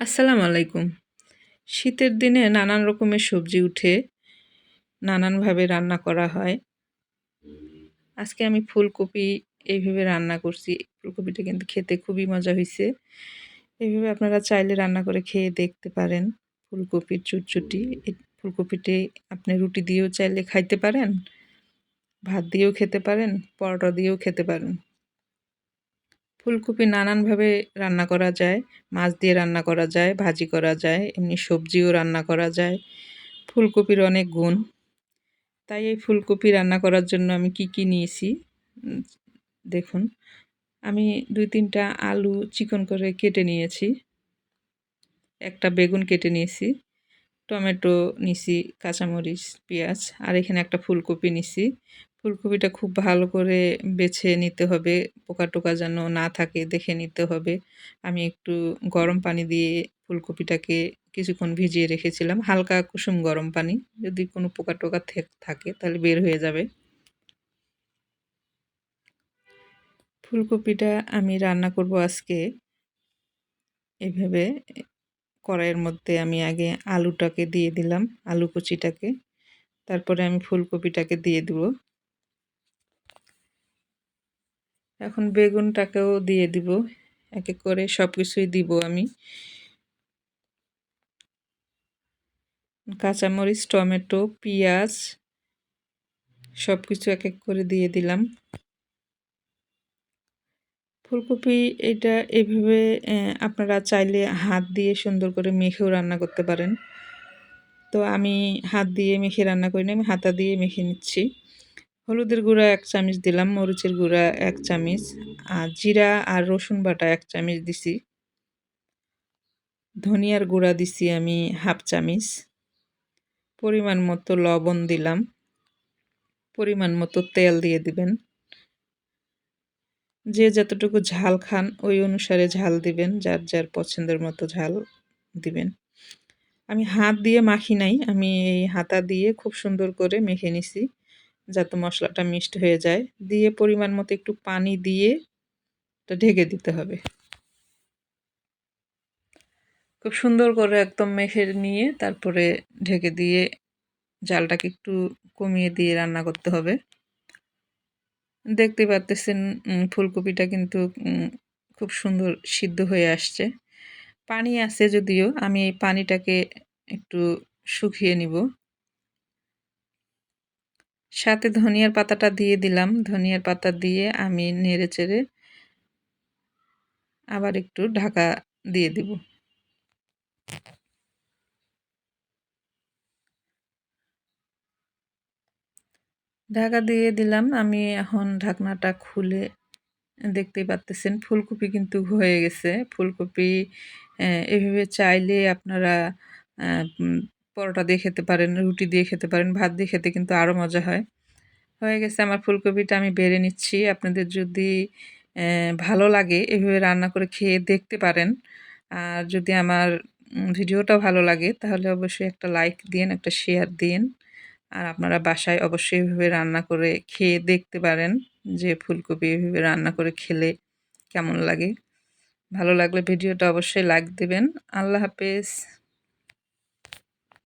আসসালামু আলাইকুম। শীতের দিনে নানান রকমের সবজি উঠে নানানভাবে রান্না করা হয়। আজকে আমি ফুলকপি এইভাবে রান্না করছি। ফুলকপিটা কিন্তু খেতে খুবই মজা হয়েছে এইভাবে আপনারা চাইলে রান্না করে খেয়ে দেখতে পারেন। ফুলকপির চুটচুটি ফুলকপিটি আপনি রুটি দিয়েও চাইলে খাইতে পারেন, ভাত দিয়েও খেতে পারেন, পরোটা দিয়েও খেতে পারেন। ফুলকপি নানানভাবে রান্না করা যায়, মাছ দিয়ে রান্না করা যায়, ভাজি করা যায়, এমনি সবজিও রান্না করা যায়। ফুলকপির অনেক গুণ। তাই এই ফুলকপি রান্না করার জন্য আমি কি কি নিয়েছি? দেখুন, আমি দুই তিনটা আলু চিকন করে কেটে নিয়েছি। একটা বেগুন কেটে নিয়েছি, টমেটো নিছি কাঁচামরিচ, পেঁয়াজ, আর এখানে একটা ফুলকপি নিছি ফুলকপিটা খুব ভালো করে বেছে নিতে হবে। পোকা টোকা যেন না থাকে, দেখে নিতে হবে। আমি একটু গরম পানি দিয়ে ফুলকপিটাকে কিছুক্ষণ ভিজিয়ে রেখেছিলাম। হালকা কুসুম গরম পানি। যদি কোনো পোকা টোকা থাকে তাহলে বের হয়ে যাবে। ফুলকপিটা আমি রান্না করব আজকে। এভাবে কড়াইয়ের মধ্যে আমি আগে আলুটাকে দিয়ে দিলাম, আলু কুচিটাকে। তারপরে আমি ফুলকপিটাকে দিয়ে দেবো। এখন বেগুনটাকেও দিয়ে দিব। এক এক করে সব কিছুই দিব আমি। কাঁচামরিচ, টমেটো, পেঁয়াজ সব কিছু এক এক করে দিয়ে দিলাম। ফুলকপি এটা এইভাবে আপনারা চাইলে হাত দিয়ে সুন্দর করে মেখেও রান্না করতে পারেন। তো আমি হাত দিয়ে মেখে রান্না করি না আমি হাতা দিয়ে মেখে নিচ্ছি। হলুদের গুঁড়া এক চামচ দিলাম, মরিচের গুঁড়া এক চামচ, আর জিরা আর রসুন বাটা এক চামচ দিছি। ধনিয়ার গুঁড়া দিছি আমি হাফ চামচ। পরিমাণ মতো লবণ দিলাম। পরিমাণ মতো তেল দিয়ে দিবেন। যে যতটুকু ঝাল খান, ওই অনুসারে ঝাল দিবেন, যার যার পছন্দের মতো ঝাল দিবেন। আমি হাত দিয়ে মাখি নাই, আমি এই হাতা দিয়ে খুব সুন্দর করে মেখে নিছি। যাতে মশলাটা মিষ্ট হয়ে যায়। দিয়ে পরিমাণ মতো একটু পানি দিয়ে এটা ঢেকে দিতে হবে। খুব সুন্দর করে একদম মেখে নিয়ে তারপরে ঢেকে দিয়ে জালটাকে একটু কমিয়ে দিয়ে রান্না করতে হবে। দেখতে পাচ্তেছেন ফুলকপিটা কিন্তু খুব সুন্দর সিদ্ধ হয়ে আসছে। পানি আছে যদিও, আমি এই পানিটাকে একটু শুকিয়ে নিব। সাথে ধনিয়ার পাতাটা দিয়ে দিলাম। ধনিয়ার পাতা দিয়ে আমি নেড়ে চেড়ে আবার একটু ঢাকা দিয়ে দিব। ঢাকা দিয়ে দিলাম। আমি এখন ঢাকনাটা খুলে দেখতেই পাচ্তেছেন ফুলকপি কিন্তু হয়ে গেছে। ফুলকপি এভাবে চাইলে আপনারা পরোটা দিয়ে খেতে পারেন, রুটি দিয়ে খেতে পারেন, ভাত দিয়ে খেতে কিন্তু আরও মজা হয়। হয়ে গেছে আমার ফুলকপিটা আমি বেড়ে নিচ্ছি। আপনাদের যদি ভালো লাগে এভাবে রান্না করে খেয়ে দেখতে পারেন। আর যদি আমার ভিডিওটা ভালো লাগে তাহলে অবশ্যই একটা লাইক দিন, একটা শেয়ার দিন। আর আপনারা বাসায় অবশ্যই এভাবে রান্না করে খেয়ে দেখতে পারেন যে ফুলকপি এভাবে রান্না করে খেলে কেমন লাগে। ভালো লাগলে ভিডিওটা অবশ্যই লাইক দেবেন। আল্লাহ হাফেজ।